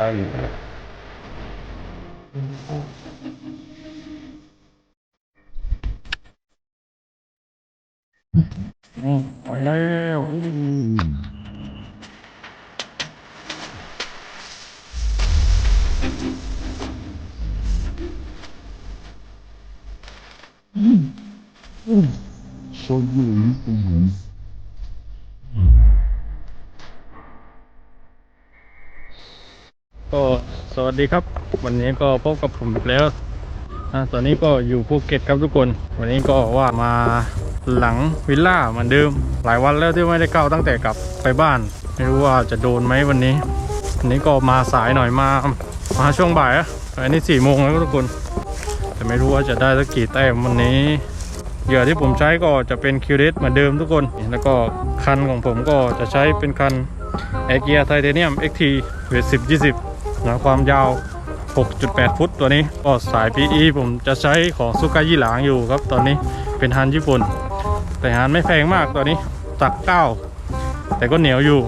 ข้าว ก็สวัสดีครับ วันนี้ก็พบกับผมอีกแล้วอะตอนนี้ก็อยู่ภูเก็ตครับทุกคน วันนี้ก็ว่ามาหลังวิลล่าเหมือนเดิม หลายวันแล้วที่ไม่ได้เข้าตั้งแต่กลับไปบ้าน ไม่รู้ว่าจะโดนไหมวันนี้วันนี้ก็มาสายหน่อยมามาช่วงบ่ายอะอันนี้สี่โมงแล้วทุกคน แต่ไม่รู้ว่าจะได้สักกี่แต้มวันนี้เหยื่อที่ผมใช้ก็จะเป็นคิวเดเหมือนเดิมทุกคน แล้วก็คันของผมก็จะใช้เป็นคันเอเกียไทเทเนียม XT เวท10 20 นะความยาว 6.8 ฟุตตัวนี้ ก็สาย PE ผมจะใช้ของซุกายิหลางอยู่ครับตอนนี้เป็นฮันญี่ปุ่น แต่ฮันไม่แพงมากตัวนี้ตัก9แต่ก็เหนียวอยู่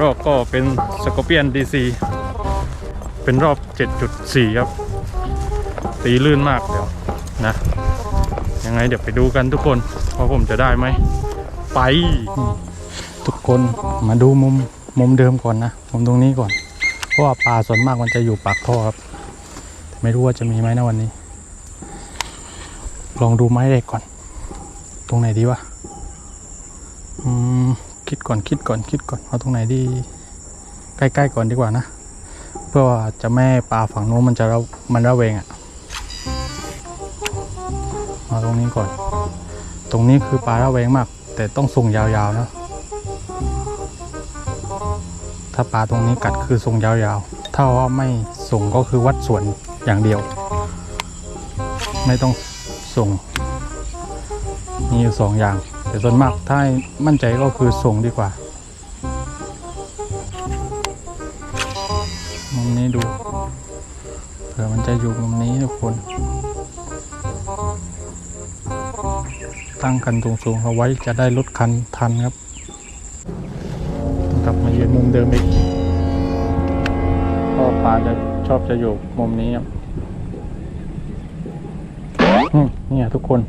รอบก็เป็นสกอเปียน DC เป็นรอบ 7.4 ครับ ตีลื่นมากเดี๋ยวนะ ยังไงเดี๋ยวไปดูกันทุกคนว่าผมจะได้ไหม ไป ทุกคนมาดูมุมมุมเดิมก่อนนะ มุมตรงนี้ก่อน ราะว่าปลาส่วนมากมันจะอยู่ปากท่อครับ แต่ไม่รู้ว่าจะมีไหมนะวันนี้ ลองดูไม้เด็กก่อน ตรงไหนดีวะอืมคิดก่อนคิดก่อนคิดก่อนเอาตรงไหนดี ใกล้ๆก่อนดีกว่านะ เพื่อว่าจะแม่ปลาฝั่งโน้นมันจะระมันระเวงอะ่ะมาตรงนี้ก่อน ตรงนี้คือปลาระแวงมาก แต่ต้องส่งยาวๆนะ ถ้าปลาตรงนี้กัดคือส่งยาวๆ ถ้าว่าไม่ส่งก็คือวัดส่วนอย่างเดียว ไม่ต้องส่ง มีอยู่สองอย่าง แต่ส่วนมากถ้ามั่นใจก็คือส่งดีกว่ามุมนี้ดูเผื่อมันจะอยู่มุมนี้ทุกคน ตั้งคันสูงๆเอาไว้จะได้ลดคันทันครับ ยืนมุมเดิมอีกพราะปลาจะชอบจะอยู่มุมนี้ครับอืมเนี่ยทุกคน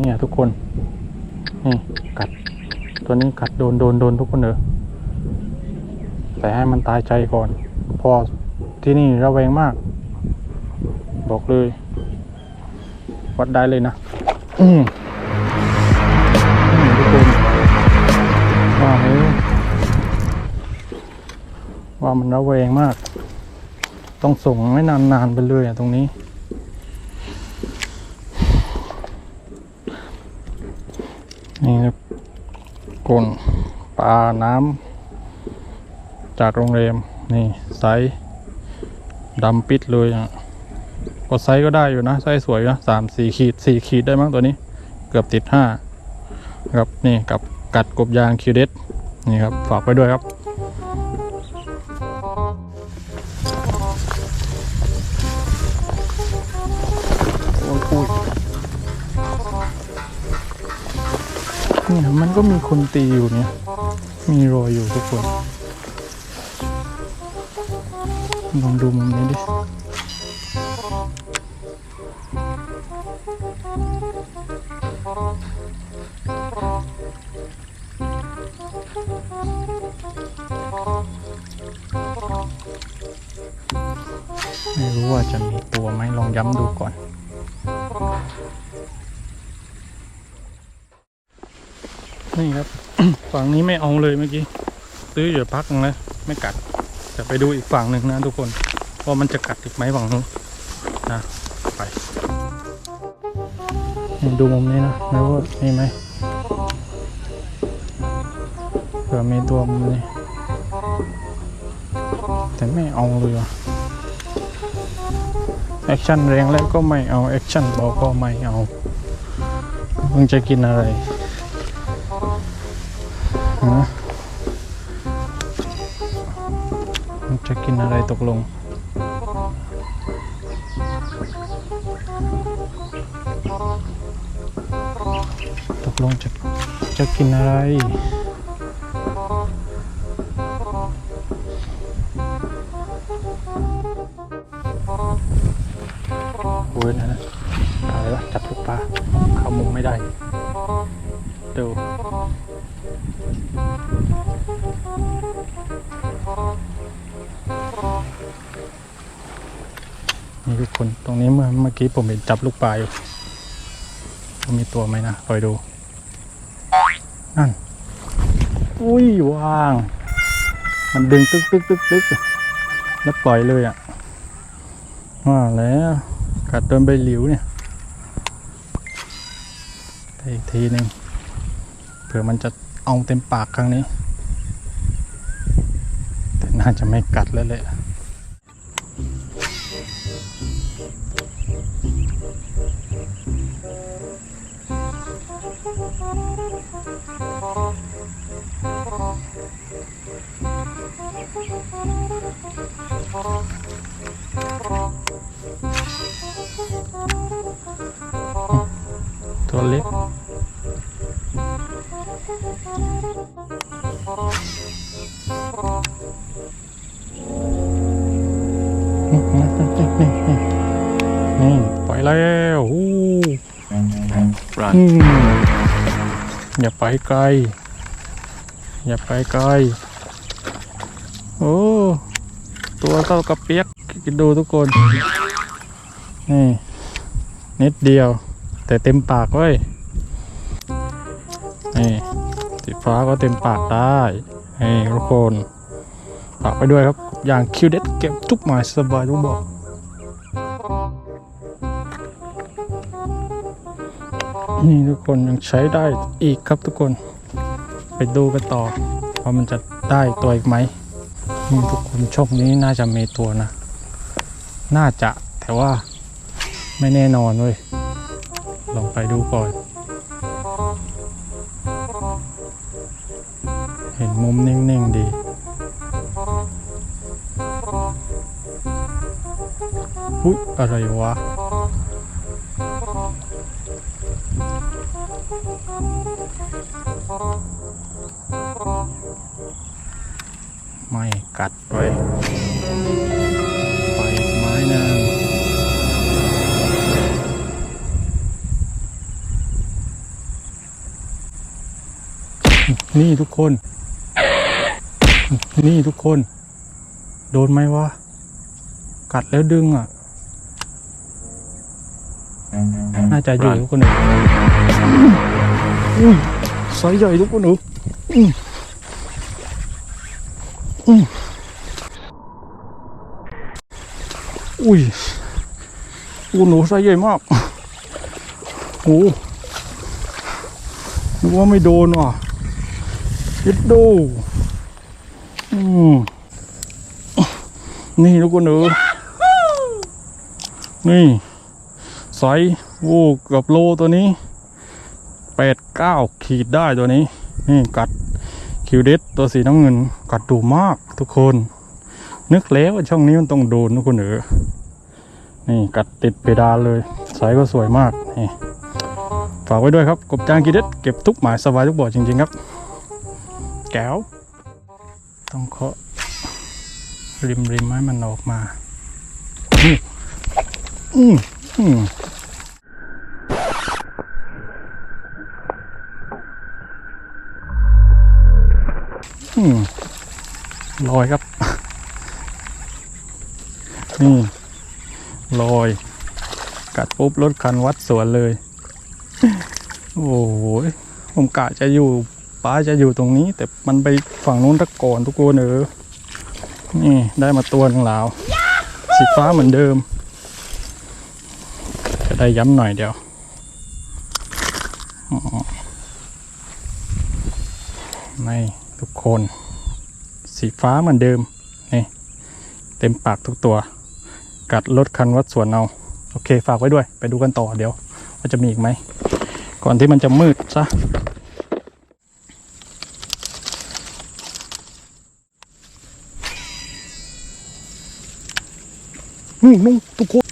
เนี่ยทุกคนนี่กัด ตัวนี้กัดโดนโดนโดนทุกคนเนอะแต่ให้มันตายใจก่อน พอที่นี่ระแวงมาก บอกเลย วัดได้เลยนะ อืมอืมทุกคนว่าเลยว่ามันระแวงมาก ต้องส่งไม่นานๆไปเลยอะตรงนี้ นี่ครับกลนปลาน้ำจากโรงแรม นี่ไซส์ดำปิดเลยอะ ก็ไซส์ก็ได้อยู่นะไซส์สวยนะสามสี่ขีดสี่ขีดได้มั้งตัวนี้ เกือบติดห้าครับนี่กับกัดกบยางคิวเดสนี่ครับฝากไปด้วยครับโอ้ยอุ้ยเนี่ยมันก็มีคนตีอยู่เนี่ย มีรอยอยู่ทุกคน ลองดูมุมนี้ดิ ไม่รู้ว่าจะมีตัวไหมลองย้ำดูก่อน นี่ครับ ฝั่งนี้ไม่เอาเลยเมื่อกี้ ซื้ออยู่พักนึงแล้วไม่กัดแต่ไปดูอีกฝั่งหนึ่งนะทุกคนว่ามันจะกัดอีกไหมฝั่งนู้นนะ ดูมุมนี้นะไม่ว่ามีไหมเผื่อมีตัวมุมนี้ แต่ไม่เอาเลยว่ะแอคชั่นแรงแล้วก็ไม่เอาแอคชั่นเบาก็ไม่เอามึงจะกินอะไรฮะมึงจะกินอะไรตกลง ลงจะจะกินอะไร โอ้ยนะนะอะไรวะจับลูกปลาเข้ามุมไม่ได้ดูนี่ทุกคนตรงนี้เมื่อเมื่อกี้ผมเห็นจับลูกปลาอยู่มีตัวไหมนะคอยดู นั่น อุ้ยว่าง มันดึงตึ๊กตึ๊กตึ๊กตึ๊กแล้วปล่อยเลยอะว่าแล้วกัดโดนใบหลิวเนี่ยอีกทีหนึ่งเผื่อมันจะเอาเต็มปากครั้งนี้ แต่น่าจะไม่กัดแล้วแหละ ตัวเล็ก นี่นี่นี่นี่นี่ไปแล้วอู้ Run. อืมอย่าไปไกล อย่าไปไกล โอ้ ตัวเท่ากับเปียกคิดดูทุกคน นี่นิดเดียว แต่เต็มปากเว้ยนี่สีฟ้าก็เต็มปากได้นี่ทุกคนฝากไปด้วยครับ อย่างคิวเด็ดเก็บทุกหมายสบายทุกบอกนี่ทุกคนยังใช้ได้อีกครับทุกคน ไปดูกันต่อว่ามันจะได้ตัวอีกไหมนี่ทุกคนช่องนี้น่าจะมีตัวนะ น่าจะแต่ว่าไม่แน่นอนเว้ย ลองไปดูก่อน เห็นมุมนิ่ง ๆ ดี อุ๊ย อะไรวะ ไม่กัดไว้ นี่ทุกคน นี่ทุกคน โดนไหมวะ กัดแล้วดึงอะ น่าจะอยู่ทุกคนเอ๋อุ้ยไซส์ใหญ่ทุกคนเอ๋อืมอืมอุ้ยโอ้หนูไซส์ใหญ่มากโอ้นึกว่าไม่โดนว่ะ ยิดดูอืมนี่ทุกคนเอ๋นี่ไซส์โอ้เกือบโลตัวนี้แปดเก้าขีดได้ตัวนี้ นี่กัดคิวเดสตัวสีน้ำเงิน กัดดุมากทุกคน นึกแล้วว่าช่องนี้มันต้องโดนทุกคนเออนี่กัดติดเพดานเลยไซส์ก็สวยมากนี่ฝากไว้ด้วยครับกบจางกีเดสเก็บทุกหมายสบายทุกบ่อจริง ๆ ครับ แก้ว ต้องเคาะริมริมให้มันออกมาอืมอืมอืมลอยครับ นี่ลอย กัดปุ๊บรถคันวัดสวนเลย โอ้โหผมกะจะอยู่ ป้าจะอยู่ตรงนี้ แต่มันไปฝั่งนู้นตะก่อนทุกคนเออนี่ได้มาตัวหนึงแล้วสีฟ้าเหมือนเดิม จะได้ย้ำหน่อยเดียวนี่ทุกคน สีฟ้าเหมือนเดิมนี่เต็มปากทุกตัว กัดรถคันวัดสวนเอา โอเคฝากไว้ด้วย ไปดูกันต่อเดี๋ยวว่าจะมีอีกไหม ก่อนที่มันจะมืดซะ นี่นุ่งทุกคน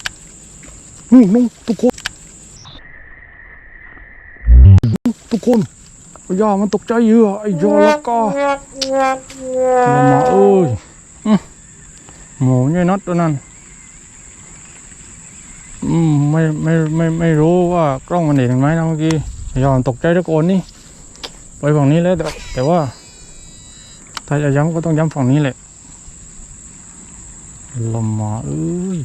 นี่นุ่งทุกคนทุกคนย่ามันตกใจเยอะไอ้ยอแล้วก็มาเอ้ยอื้อหมูเนี่ยน็อตตัวนั้นอืมไม่ไม่ไม่ไม่รู้ว่ากล้องมันเห็นไหมนะเมื่อกี้ยอมตกใจตะโกนนี่ไปฝั่งนี้แล้วแต่แต่ว่า ถ้าจะย้ำก็ต้องย้ำฝั่งนี้แหละ ลมมาเอ้ย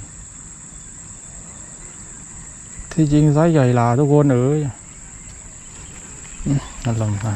ที่จริงไซส์ใหญ่หลาทุกคนเอ้ยอืมนั่นลมมา